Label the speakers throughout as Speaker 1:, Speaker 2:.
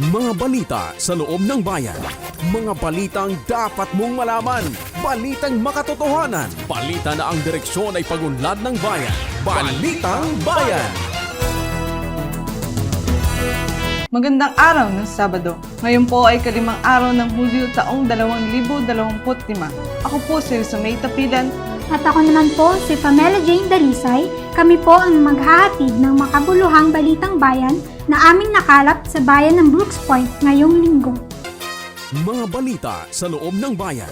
Speaker 1: Mga balita sa loob ng bayan. Mga balitang dapat mong malaman. Balitang makatotohanan. Balita na ang direksyon ay pagunlad ng bayan. Balitang Bayan!
Speaker 2: Magandang araw ng Sabado. Ngayon po ay kalimang araw ng Hulyo taong 2025. Ako po si Sumay Tapilan.
Speaker 3: At ako naman po si Pamela Jane Dalisay. Kami po ang maghahatid ng makabuluhang balitang bayan na aming nakalap sa bayan ng Brooks Point ngayong linggo.
Speaker 1: Mga balita sa loob ng bayan.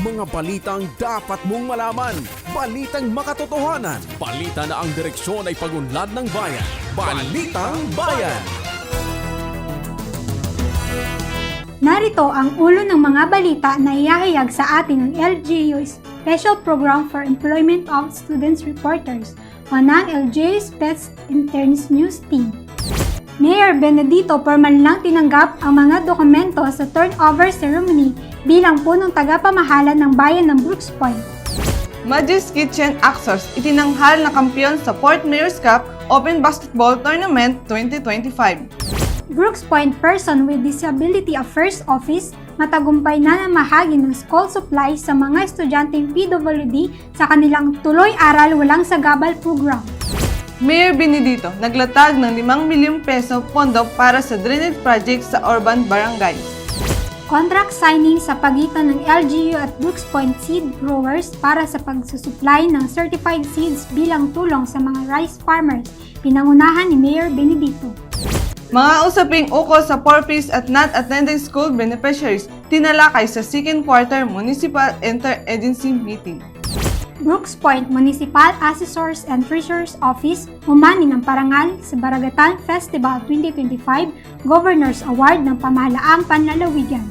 Speaker 1: Mga balitang dapat mong malaman. Balitang makatotohanan. Balita na ang direksyon ay pagunlad ng bayan. Balitang Bayan!
Speaker 3: Narito ang ulo ng mga balita na ihahayag sa atin ng LGU Special Program for Employment of Students Reporters o ng LGU's Best Interns News Team. Mayor Benedito formal lang tinanggap ang mga dokumento sa turnover ceremony bilang punong tagapamahala ng bayan ng Brooks Point.
Speaker 2: Majis Kitchen Axos itinanghal na kampiyon sa Port Mayor's Cup Open Basketball Tournament 2025.
Speaker 3: Brooks Point Person with Disability Affairs Office matagumpay na namahagi ng school supply sa mga estudyanteng PWD sa kanilang tuloy-aral walang sagabal program.
Speaker 2: Mayor Benedito naglatag ng 5 milyong peso pondo para sa drainage project sa urban barangay.
Speaker 3: Contract signing sa pagitan ng LGU at Brooks Point Seed Growers para sa pagsusupply ng certified seeds bilang tulong sa mga rice farmers, pinangunahan ni Mayor Benedito.
Speaker 2: Mga usaping ukol sa porpoise at not attending school beneficiaries tinalakay sa second quarter municipal inter-agency meeting.
Speaker 3: Brooks Point Municipal Assessors and Treasurers Office umani ng parangal sa Baragatan Festival 2025 Governor's Award ng Pamahalaang Panlalawigan.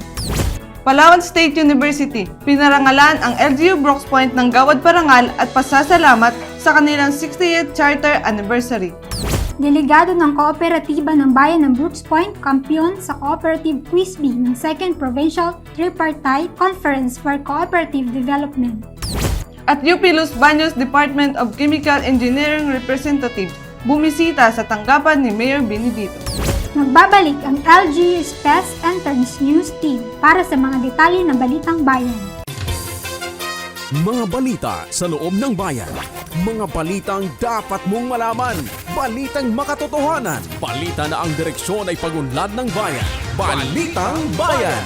Speaker 2: Palawan State University, pinarangalan ang LGU Brooks Point ng Gawad Parangal at pasasalamat sa kanilang 60th Charter Anniversary.
Speaker 3: Delegado ng Kooperatiba ng Bayan ng Brooks Point, kampiyon sa Cooperative Quizbee ng 2nd Provincial Tripartite Conference for Cooperative Development.
Speaker 2: At UP Los Baños Department of Chemical Engineering Representatives bumisita sa tanggapan ni Mayor Benedito.
Speaker 3: Magbabalik ang LG Space Interns News Team para sa mga detalye ng Balitang Bayan.
Speaker 1: Mga balita sa loob ng bayan. Mga balitang dapat mong malaman. Balitang makatotohanan. Balita na ang direksyon ay pagunlad ng bayan. Balitang Bayan!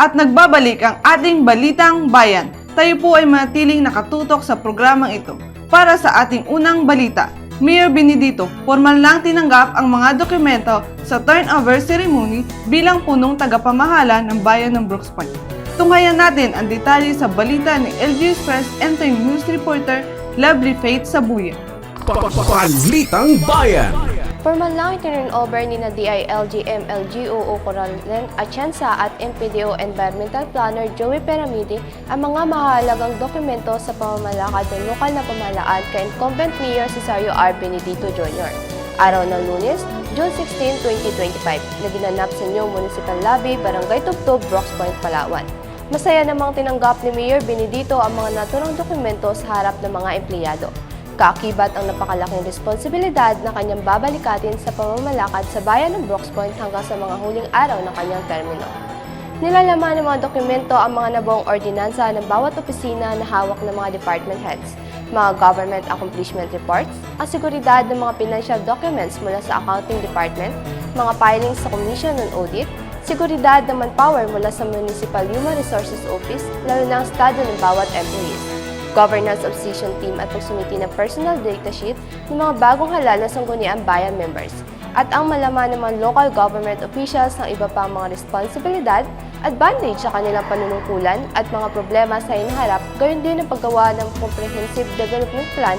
Speaker 2: At nagbabalik ang ating Balitang Bayan. Tayo po ay manatiling nakatutok sa programang ito. Para sa ating unang balita, Mayor Benedito, formal lang tinanggap ang mga dokumento sa turnover ceremony bilang punong tagapamahala ng bayan ng Brooks Point. Tunghayan natin ang detalye sa balita ni LG Express Entering News Reporter Lovely Faith Sabuya.
Speaker 1: Balitang Bayan!
Speaker 4: Formal lang itinurn over ni na DILG MLGOO Coralen Atienza at MPDO Environmental Planner Joey Peramidi ang mga mahalagang dokumento sa pamamalakad ng lokal na pamahalaan kay incumbent Mayor Cesario R. Benedito Jr. Araw ng lunes, June 16, 2025, na ginanap sa New Municipal Lobby, Barangay Tubtob, Brooks Point, Palawan. Masaya namang tinanggap ni Mayor Benedito ang mga naturang dokumento sa harap ng mga empleyado. Kaakibat ang napakalaking responsibilidad na kanyang babalikatin sa pamamalakad sa bayan ng Brooks Point hanggang sa mga huling araw ng kanyang termino. Nilalaman ng mga dokumento ang mga nabuong ordinansa ng bawat opisina na hawak ng mga department heads, mga government accomplishment reports, ang seguridad ng mga financial documents mula sa accounting department, mga filings sa Commission on Audit, seguridad ng manpower mula sa Municipal Human Resources Office, lalo na ang estado ng bawat employees governance obsession team at pagsumiti ng personal data sheet ng mga bagong halal na sangguniang bayan members at ang malaman ng mga local government officials ng iba pang mga responsibilidad, advantage sa kanilang panunungkulan at mga problema sa hinaharap, gayon din ang paggawa ng comprehensive development plan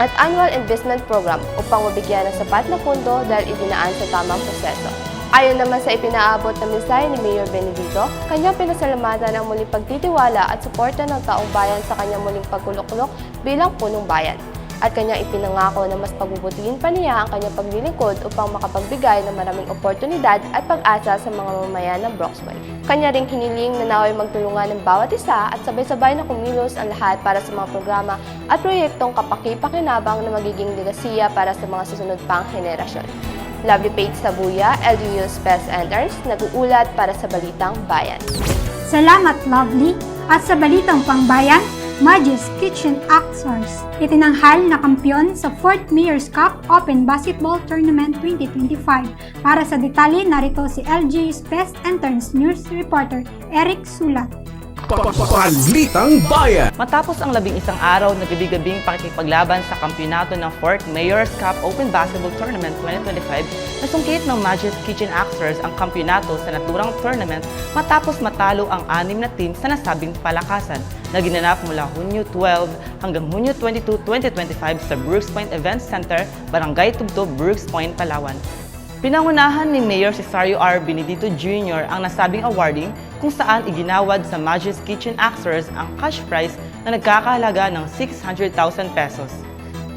Speaker 4: at annual investment program upang mabigyan ng sapat na pundo dahil idinaan sa tamang proseso. Ayon naman sa ipinaabot na mensahe ni Mayor Benedito, kanyang pinasalamatan ang muling pagtitiwala at suporta ng taong bayan sa kanyang muling pagkuloklok bilang punong bayan. At kanyang ipinangako na mas pagbubutihin pa niya ang kanyang paglilingkod upang makapagbigay ng maraming oportunidad at pag-asa sa mga mamamayan ng Broxboy. Kanya ring hiniling na naway magtulungan ng bawat isa at sabay-sabay na kumilos ang lahat para sa mga programa at proyektong kapaki-pakinabang na magiging legasiya para sa mga susunod pang henerasyon. Lovely Page Sabuya, LGU's Best Enters, nag-uulat para sa Balitang Bayan.
Speaker 3: Salamat, Lovely! At sa balitang pangbayan, Magis Kitchen Actors. Itinanghal na kampiyon sa 4th Mayor's Cup Open Basketball Tournament 2025. Para sa detalye, narito si LG's Best Interns News Reporter Eric Sulat.
Speaker 1: Balitang Bayan.
Speaker 5: Matapos ang labing isang araw na gabi-gabing pakikipaglaban sa kampyonato ng 4th Mayor's Cup Open Basketball Tournament 2025, nasungkit ng Magis Kitchen Actors ang kampyonato sa naturang tournament matapos matalo ang anim na team sa nasabing palakasan na ginanap mula Hunyo 12 hanggang Hunyo 22, 2025 sa Brooks Point Event Center, Barangay Tubtob, Brooks Point, Palawan. Pinangunahan ni Mayor Cesario R. Benedito Jr. ang nasabing awarding kung saan iginawad sa Magis Kitchen Actors ang cash prize na nagkakahalaga ng 600,000 pesos.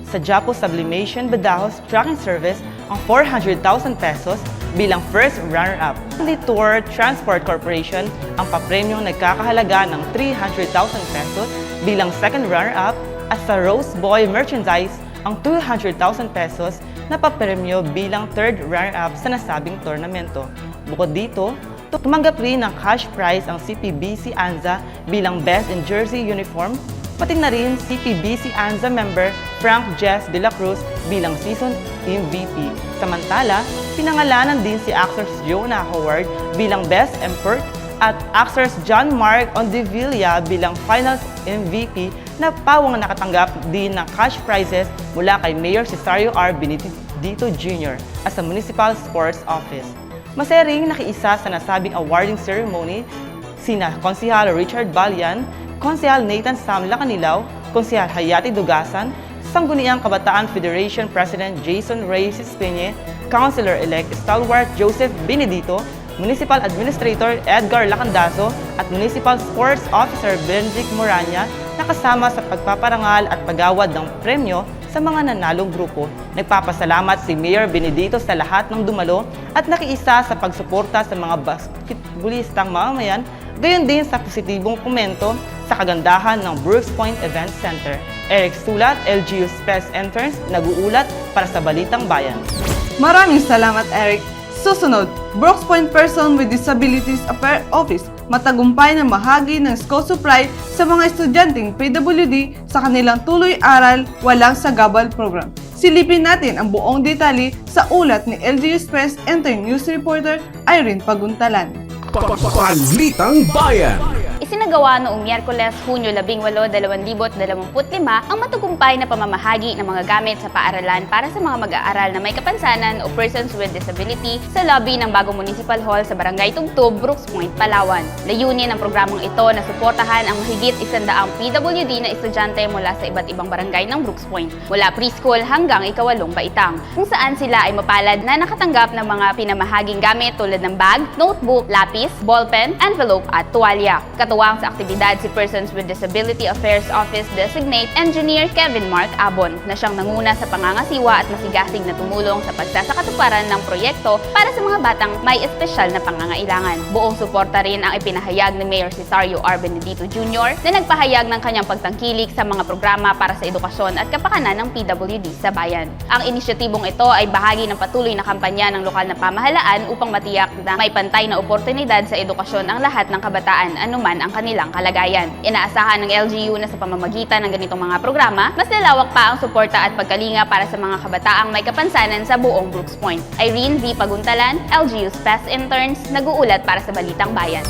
Speaker 5: Sa Japo Sublimation Badajos Tracking Service ang 400,000 pesos bilang first runner-up. Tour Transport Corporation ang papremyong nagkakahalaga ng 300,000 pesos bilang second runner-up at sa Rose Boy Merchandise ang 200,000 pesos na papremyo bilang third runner-up sa nasabing tornamento. Bukod dito, tumanggap rin ng cash prize ang CPBC Anza bilang Best in Jersey Uniform, pati na rin CPBC Anza member Frank Jess De La Cruz bilang Season MVP. Samantala, pinangalanan din si actors Jonah Howard bilang Best Import at actors John Mark Ondevilla bilang Finals MVP na pawang nakatanggap din ng cash prizes mula kay Mayor Cesario R. Benedito Jr. as sa Municipal Sports Office. Masaya ring nakiisa sa nasabing awarding ceremony sina Konsihal Richard Balian, Konsihal Nathan Sam Lacanilaw, Konsihal Hayati Dugasan, Sangguniang Kabataan Federation President Jason Reyes Espeñe, Councilor-elect Stalwart Joseph Benedito, Municipal Administrator Edgar Lacandazo at Municipal Sports Officer Benedict Moranya na kasama sa pagpaparangal at pagawad ng premyo sa mga nanalong grupo. Nagpapasalamat si Mayor Benedito sa lahat ng dumalo at nakiisa sa pagsuporta sa mga basketballistang mamamayan, gayon din sa positibong komento sa kagandahan ng Brooks Point Event Center. Eric Sulat, LGU Spes Entrance, nag-uulat para sa Balitang Bayan.
Speaker 2: Maraming salamat, Eric. Susunod, Brooks Point Person with Disabilities Affairs Office matagumpay na mahagi ng school supply sa mga estudyanteng PWD sa kanilang tuloy-aral walang sagabal program. Silipin natin ang buong detalye sa ulat ni LGU Express Intern News Reporter Irene Paguntalan.
Speaker 1: Balitang Bayan.
Speaker 6: Isinagawa noong Miyerkules, Hunyo 18, 2025 ang matagumpay na pamamahagi ng mga gamit sa paaralan para sa mga mag-aaral na may kapansanan o persons with disability sa lobby ng bagong municipal hall sa Barangay Tugtog, Brooks Point, Palawan. Layunin ng programang ito na suportahan ang mahigit isandaang PWD na estudyante mula sa iba't ibang barangay ng Brooks Point, mula preschool hanggang ikawalong baitang, kung saan sila ay mapalad na nakatanggap ng mga pinamahaging gamit tulad ng bag, notebook, lapis, ballpen, envelope at tuwalya. Katuwang sa aktibidad si Persons with Disability Affairs Office Designate Engineer Kevin Mark Abon na siyang nanguna sa pangangasiwa at masigasig na tumulong sa pagsasakatuparan ng proyekto para sa mga batang may espesyal na pangangailangan. Buong suporta rin ang ipinahayag ni Mayor Cesario R. Benedito Jr. na nagpahayag ng kanyang pagtangkilik sa mga programa para sa edukasyon at kapakanan ng PWD sa bayan. Ang inisyatibong ito ay bahagi ng patuloy na kampanya ng lokal na pamahalaan upang matiyak na may pantay na oportunidad sa edukasyon ang lahat ng kabataan anuman ang kanilang kalagayan. Inaasahan ng LGU na sa pamamagitan ng ganitong mga programa, mas lalawak pa ang suporta at pagkalinga para sa mga kabataang may kapansanan sa buong Brooks Point. Irene V. Paguntalan, LGU's Best Interns, nag-uulat para sa Balitang Bayan.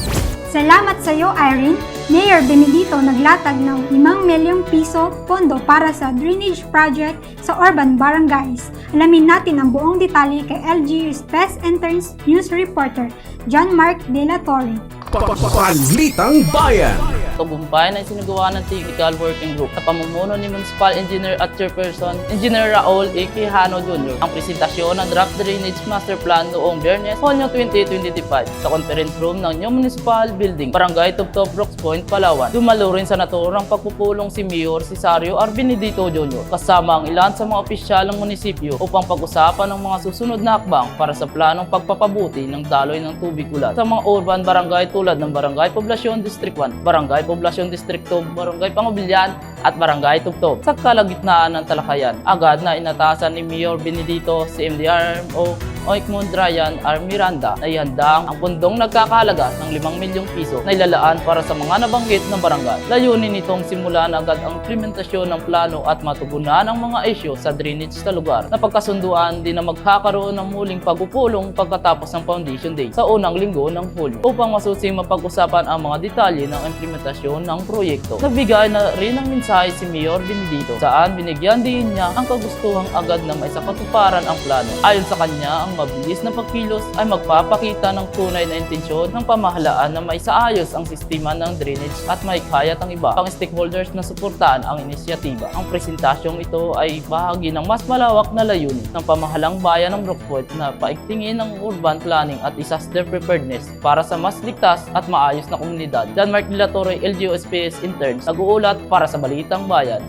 Speaker 3: Salamat sa iyo, Irene. Mayor Benedito naglatag ng 5 milyong piso pondo para sa drainage project sa urban barangays. Alamin natin ang buong detalye kay LGU's Best Interns News Reporter, John Mark De La Torre.
Speaker 1: Balitang Bayan.
Speaker 7: Tagumpay na isinagawa ng Technical Working Group sa pamumuno ni Municipal Engineer at Chairperson Engineer Raul A. Quijano Jr. ang presentasyon ng Draft Drainage Master Plan noong Biyernes, Hunyo 2025 sa conference room ng New Municipal Building, Barangay Tubtob, Brooks Point, Palawan. Dumalo rin sa naturang pagpupulong si Mayor Cesario R. Benedito Jr. kasama ang ilan sa mga opisyal ng munisipyo upang pag-usapan ang mga susunod na hakbang para sa planong pagpapabuti ng daloy ng tubig ulan sa mga urban barangay tulad ng Barangay Poblasyon District 1, Barangay Poblasyon District 2, Barangay Pangubilyan at Barangay Tugtog. Sa kalagitnaan ng talakayan, agad na inatasan ni Mayor Benedito si MDRMO Oikmund Ryan R. Miranda na ihanda ang pundong nagkakahalaga ng 5 milyong piso na ilalaan para sa mga nabanggit na barangay. Layunin nitong simulan agad ang implementasyon ng plano at matugunan ang mga isyu sa drainage sa lugar na pagkasunduan din na magkakaroon ng muling pagpupulong pagkatapos ng Foundation Day sa unang linggo ng Hulyo upang masusing mapag-usapan ang mga detalye ng implementasyon ng proyekto. Nagbigay na rin ng mensahe si Mayor Benedito saan binigyan din niya ang kagustuhang agad na may sakatuparan ang plano. Ayon sa kanya, ang mabilis na pagkilos ay magpapakita ng tunay na intensyon ng pamahalaan na may saayos ang sistema ng drainage at may kayat ang iba pang stakeholders na suportahan ang inisyatiba. Ang presentasyong ito ay bahagi ng mas malawak na layunin ng pamahalang bayan ng Brookport na paigtingin ang urban planning at disaster preparedness para sa mas ligtas at maayos na komunidad. John Mark Dilatore, LGUSPS Interns, nag-uulat para sa Balitang Bayan.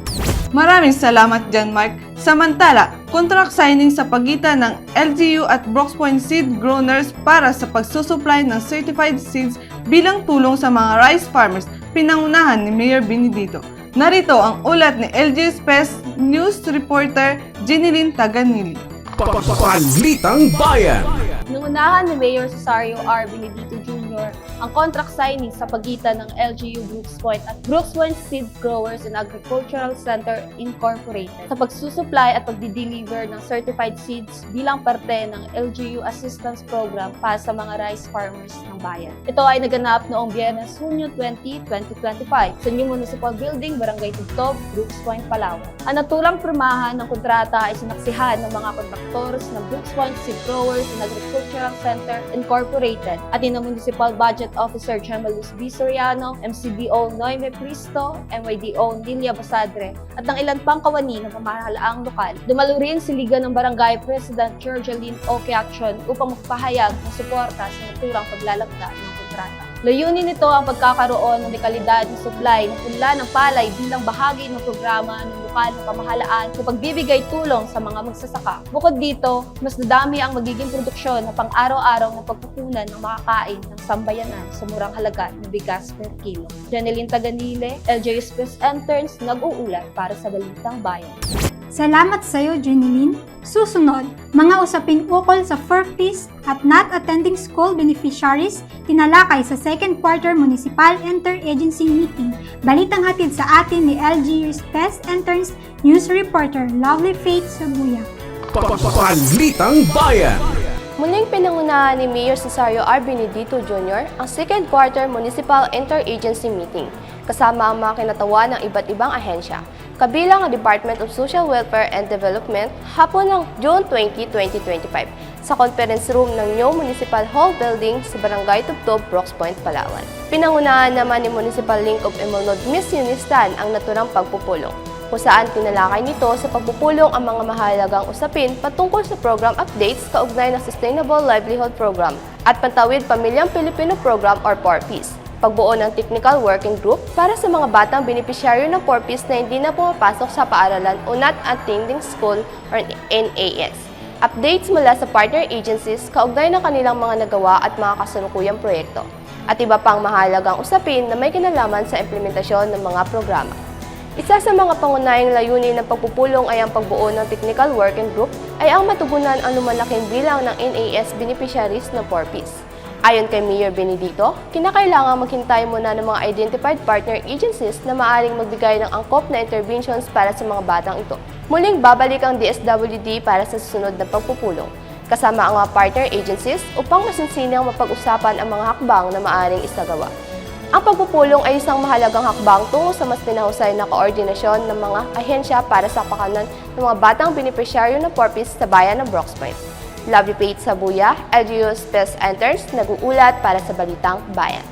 Speaker 2: Maraming salamat dyan, Mark. Samantala, contract signing sa pagitan ng LGU at Brooks Point Seed Growers para sa pagsusupply ng certified seeds bilang tulong sa mga rice farmers, pinangunahan ni Mayor Benedito. Narito ang ulat ni LGU Space News reporter Jeneline Taganili.
Speaker 1: Balitang Bayan.
Speaker 8: Nangunahan ni Mayor Cesario R. Benedito Jr. ang contract signing sa pagitan ng LGU Brooks Point at Brooks Point Seed Growers and Agricultural Center Incorporated sa pagsusupply at pagdi-deliver ng certified seeds bilang parte ng LGU Assistance Program para sa mga rice farmers ng bayan. Ito ay naganap noong Biyernes, Hunyo 20, 2025 sa New Municipal Building, Barangay Tugtob, Brooks Point, Palawan. Ang naturang pirmahan ng kontrata ay sinaksihan ng mga kontraktors ng Brooks Point Seed Growers and Agricultural Center Incorporated at ng Municipal Budget Officer Gemalus B. Soriano, MCBO Noime Cristo, MYDO Nilia Basadre, at ng ilan pang kawani ng pamahalaang lokal. Dumalo rin si Liga ng Barangay President Georgeline Oke Action upang magpahayag ng suporta sa naturang paglalagda ng kontrata. Layunin nito ang pagkakaroon ng dekalidad ng supply ng punla ng palay bilang bahagi ng programa ng lokal na pamahalaan sa pagbibigay tulong sa mga magsasaka. Bukod dito, mas nadami ang magiging produksyon na pang-araw-araw na pagkukunan ng makakain ng sambayanan sa murang halaga na bigas per kilo. Janeline Taganile, LJ Space Interns, nag-uulat para sa Balitang Bayan.
Speaker 3: Salamat sa iyo, Jeneline. Susunod, mga usaping ukol sa FERPIS at not attending school beneficiaries tinalakay sa second quarter municipal interagency meeting. Balitang hatid sa atin ni LGU's Best Interns News Reporter Lovely Faith Sabuya.
Speaker 1: Balitang Bayan.
Speaker 4: Muling pinangunahan ni Mayor Cesario R. Benedito Jr. ang second quarter Municipal Interagency Meeting kasama ang mga kinatawan ng iba't ibang ahensya, kabilang ang Department of Social Welfare and Development hapon ng June 20, 2025 sa conference room ng New Municipal Hall Building sa Barangay Tubtob, Brooks Point, Palawan. Pinangunahan naman ni Municipal Link of Emonod Miss Unistan ang naturang pagpupulong kung saan tinalakay nito sa pagpupulong ang mga mahalagang usapin patungkol sa program updates kaugnay ng Sustainable Livelihood Program at Pantawid Pamilyang Pilipino Program or PORPIS. Pagbuo ng Technical Working Group para sa mga batang benepisyaryo ng PORPIS na hindi na pumapasok sa paaralan o not attending school or NAS. Updates mula sa partner agencies kaugnay ng kanilang mga nagawa at mga kasalukuyang proyekto at iba pang mahalagang usapin na may kinalaman sa implementasyon ng mga programa. Isa sa mga pangunahing layunin ng pagpupulong ay ang pagbuo ng Technical Working Group ay ang matugunan ang lumalaking bilang ng NAS beneficiaries ng PORPIS. Ayon kay Mayor Benedito, kinakailangan maghintay muna ng mga identified partner agencies na maaring magbigay ng angkop na interventions para sa mga batang ito. Muling babalik ang DSWD para sa susunod na pagpupulong, kasama ang mga partner agencies upang masinsinang mapag-usapan ang mga hakbang na maaring isagawa. Ang pagpupulong ay isang mahalagang hakbang tungo sa mas pinahusay na koordinasyon ng mga ahensya para sa pakanan ng mga batang benepisyaryo ng PORPIS sa bayan ng Brooks Point. Lovely Pate Sabuya, LGU Space Enters, nag-uulat para sa Balitang Bayan.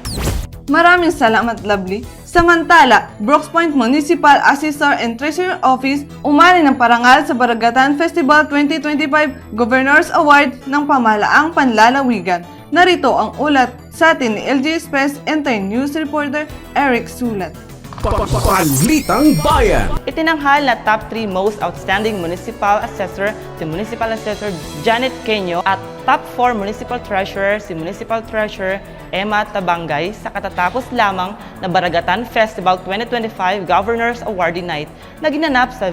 Speaker 2: Maraming salamat, Lovely. Samantala, Brooks Point Municipal Assessor and Treasurer Office umani ng parangal sa Baragatan Festival 2025 Governor's Award ng Pamahalaang Panlalawigan. Narito ang ulat sa atin ni LG Express Intern News Reporter Eric Sulat.
Speaker 1: Balitang Bayan.
Speaker 5: Itinanghal na top 3 most outstanding municipal assessor si Municipal Assessor Janet Kenyo at top 4 municipal treasurer si Municipal Treasurer Emma Tabangay sa katatapos lamang na Baragatan Festival 2025 Governors Awardee Night na ginanap sa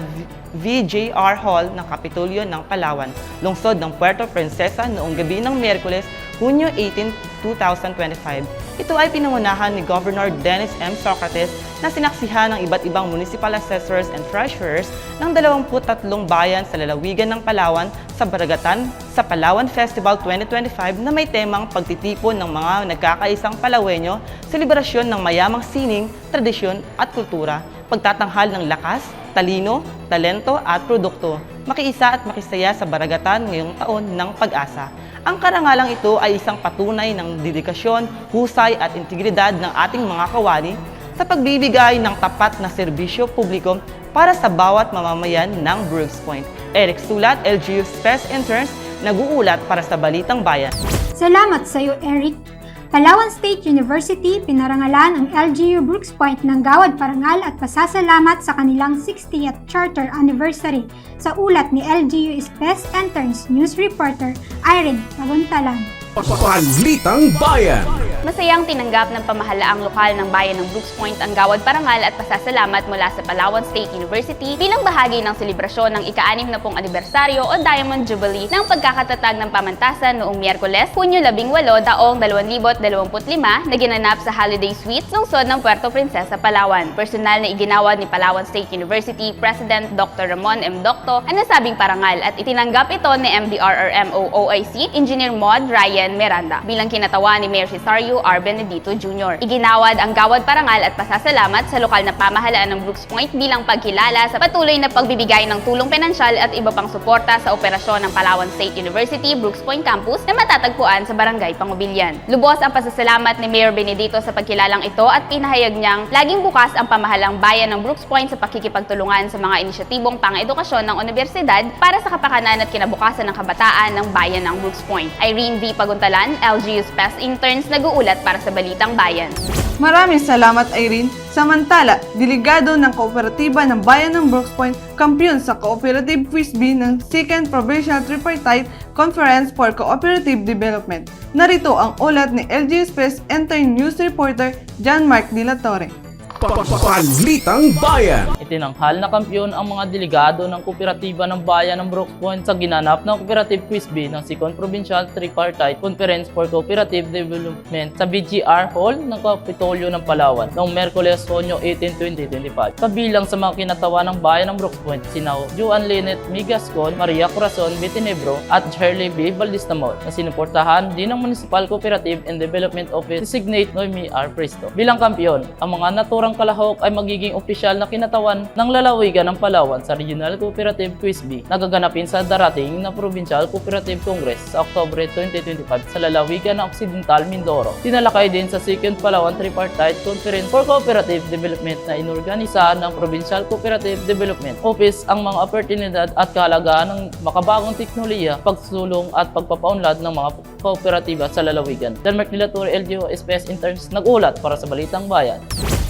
Speaker 5: VJR Hall ng Kapitolyo ng Palawan, lungsod ng Puerto Princesa noong gabi ng Miyerkules, Hunyo 18, 2025. Ito ay pinangunahan ni Governor Dennis M. Socrates na sinaksihan ng iba't ibang municipal assessors and treasurers ng 23 bayan sa lalawigan ng Palawan sa Baragatan sa Palawan Festival 2025 na may temang pagtitipon ng mga nagkakaisang Palawenyo sa liberasyon ng mayamang sining, tradisyon at kultura, pagtatanghal ng lakas, talino, talento at produkto, makiisa at makisaya sa Baragatan ngayong taon ng pag-asa. Ang karangalang ito ay isang patunay ng dedikasyon, husay at integridad ng ating mga kawani sa pagbibigay ng tapat na serbisyo publiko para sa bawat mamamayan ng Brooks Point. Eric Sulat, LGU Spes Interns, nag-uulat para sa Balitang Bayan.
Speaker 3: Salamat sa iyo, Eric. Palawan State University pinarangalan ang LGU Brooks Point ng Gawad Parangal at pasasalamat sa kanilang 60th Charter Anniversary sa ulat ni LGU Space Interns News Reporter Irene Paguntalan.
Speaker 1: Balitang Bayan.
Speaker 6: Masayang tinanggap ng pamahalaang lokal ng bayan ng Brooks Point ang gawad parangal at pasasalamat mula sa Palawan State University bilang bahagi ng selebrasyon ng ika-anim na pong anibersaryo o Diamond Jubilee ng pagkakatatag ng pamantasan noong Miyerkules, Hunyo 18, daong 2025 na ginanap sa Holiday Suites, lungsod ng Puerto Princesa, Palawan. Personal na iginawad ni Palawan State University President Dr. Ramon M. Docto ang nasabing parangal at itinanggap ito ni MDRRMO OIC Engineer Mod Ryan Miranda bilang kinatawa ni Mayor Cesario R. Benedito Jr. Iginawad ang gawad parangal at pasasalamat sa lokal na pamahalaan ng Brooks Point bilang pagkilala sa patuloy na pagbibigay ng tulong pinansyal at iba pang suporta sa operasyon ng Palawan State University Brooks Point Campus na matatagpuan sa Barangay Pangubilyan. Lubos ang pasasalamat ni Mayor Benedito sa pagkilalang ito at pinahayag niyang laging bukas ang pamahalang bayan ng Brooks Point sa pakikipagtulungan sa mga inisyatibong pang-edukasyon ng universidad para sa kapakanan at kinabukasan ng kabataan ng bayan ng Brooks Point. Irene V. Paguntalan, LGU Spes Interns, nag-uulat para sa Balitang Bayan.
Speaker 2: Maraming salamat Irene. Samantala, delegado ng Kooperatiba ng Bayan ng Brooks Point, kampiyon sa Cooperative Frisbee ng 2nd Provincial Tripartite Conference for Cooperative Development. Narito ang ulat ni LG Space Intern News Reporter John Mark De La Torre.
Speaker 1: Balitang Bayan.
Speaker 7: Itinanghal na kampiyon ang mga delegado ng kooperatiba ng bayan ng Brooks Point sa ginanap ng Cooperative Quizbee ng 2nd Provincial Tripartite Conference for Cooperative Development sa BGR Hall ng Kapitolyo ng Palawan noong Merkules, Honyo 18, 2025. Kabilang sa mga kinatawa ng bayan ng Brooks Point, sina Juan Linet Migascon, Maria Corazon Bitinebro at Shirley B. Baldistamot na sinuportahan din ng Municipal Cooperative and Development Office designate Noemi R. Presto. Bilang kampiyon, ang mga naturang kalahok ay magiging opisyal na kinatawan ng lalawigan ng Palawan sa Regional Cooperative Quizbee na gaganapin sa darating na Provincial Cooperative Congress sa Oktobre 2025 sa lalawigan ng Occidental Mindoro. Tinalakay din sa 2nd Palawan Tripartite Conference for Cooperative Development na inorganisa ng Provincial Cooperative Development Office ang mga oportunidad at kaalagaan ng makabagong teknolohiya, pagsulong at pagpapaunlad ng mga kooperatiba sa lalawigan. Denmark Nilatur, LGO SPS Interns, nag-ulat para sa Balitang Bayan.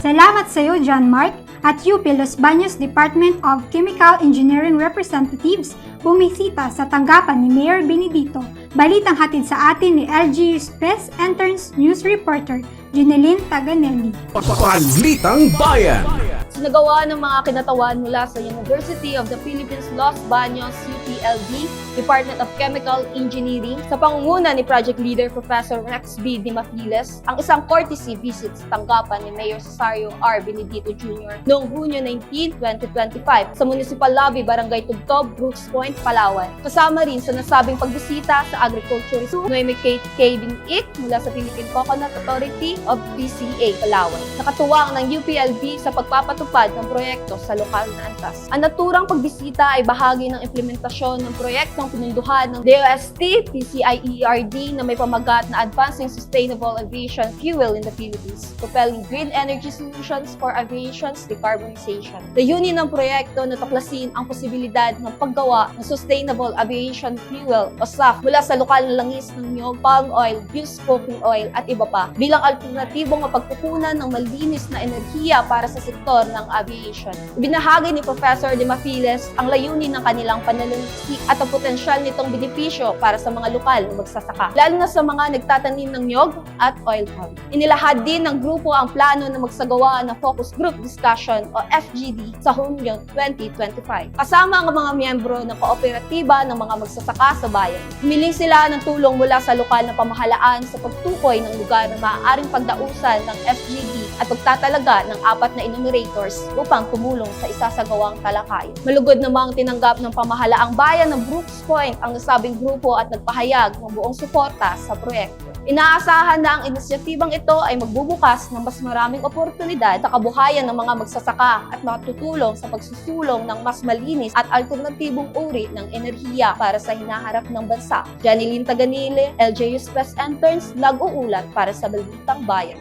Speaker 3: Salamat sa iyo, John Mark, at UP Los Baños Department of Chemical Engineering Representatives bumisita sa tanggapan ni Mayor Benedito. Balitang hatid sa atin ni LGU Space Interns News Reporter Junelyn Taganelli.
Speaker 1: Balitang Bayan.
Speaker 8: Sinagawa ng mga kinatawan mula sa University of the Philippines Los Baños UPLB, Department of Chemical Engineering, sa pangunguna ni Project Leader Professor Rex B. Dimafiles, ang isang courtesy visit sa tanggapan ni Mayor Cesario R. Benedito Jr. noong Hunyo 19, 2025 sa Municipal Lobby, Barangay Tugtob, Brooks Point, Palawan. Kasama rin sa nasabing pagbisita sa Agriculture Zoo, Noemi Kate K. Ik mula sa Philippine Coconut Authority of PCA, Palawan. Nakatuwang ng UPLB sa pagpapatupad ng proyekto sa lokal na antas. Ang naturang pagbisita ay bahagi ng implementasyon ng proyektong pinunduhan ng DOST PCIERD na may pamagat na Advancing Sustainable Aviation Fuel in the Philippines, propelling green energy solutions for aviation's decarbonization. Layunin ng proyekto na tuklasin ang posibilidad ng paggawa ng sustainable aviation fuel o SAF mula sa lokal na langis ng niyog, palm oil, used cooking oil at iba pa bilang alternatibong mapagkukunan ng malinis na enerhiya para sa sektor ng aviation. Ibinahagi ni Professor De Mafiles ang layunin ng kanilang pananaliksik at ang potensya potensyal nitong benepisyo para sa mga lokal na magsasaka, lalo na sa mga nagtatanim ng nyog at oil palm. Inilahad din ng grupo ang plano na magsagawa ng Focus Group Discussion o FGD sa Hunyo 2025. Kasama ang mga miyembro ng kooperatiba ng mga magsasaka sa bayan. Humiling sila ng tulong mula sa lokal na pamahalaan sa pagtukoy ng lugar na maaaring pagdausan ng FGD at pagtatalaga ng apat na enumerators upang tumulong sa isasagawang talakayan. Malugod namang tinanggap ng pamahalaang bayan ng Brooks Point ang nasabing grupo at nagpahayag ng buong suporta sa proyekto. Inaasahan na ang inisyatibang ito ay magbubukas ng mas maraming oportunidad sa kabuhayan ng mga magsasaka at makatutulong sa pagsusulong ng mas malinis at alternatibong uri ng enerhiya para sa hinaharap ng bansa. Janeline Taganile, LJU Best Interns, nag-uulat para sa Balitang Bayan.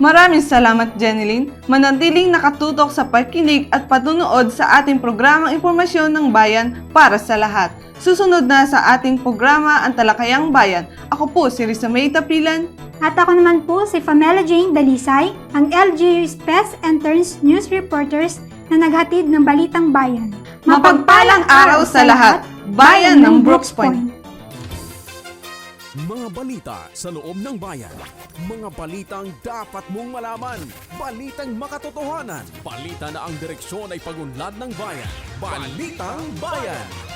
Speaker 2: Maraming salamat, Jeneline. Manatiling nakatutok sa pakinig at patunood sa ating programang Impormasyon ng Bayan para sa lahat. Susunod na sa ating programa ang Talakayang Bayan. Ako po si Risa May Tapilan.
Speaker 3: At ako naman po si Pamela Jane Dalisay, ang LGU's Best Interns News Reporters na naghatid ng Balitang Bayan.
Speaker 2: Mapagpalang araw sa lahat, Bayan ng Brooks Point.
Speaker 1: Mga balita sa loob ng bayan. Mga balitang dapat mong malaman. Balitang makatotohanan. Balita na ang direksyon ay pagunlad ng bayan. Balitang Bayan!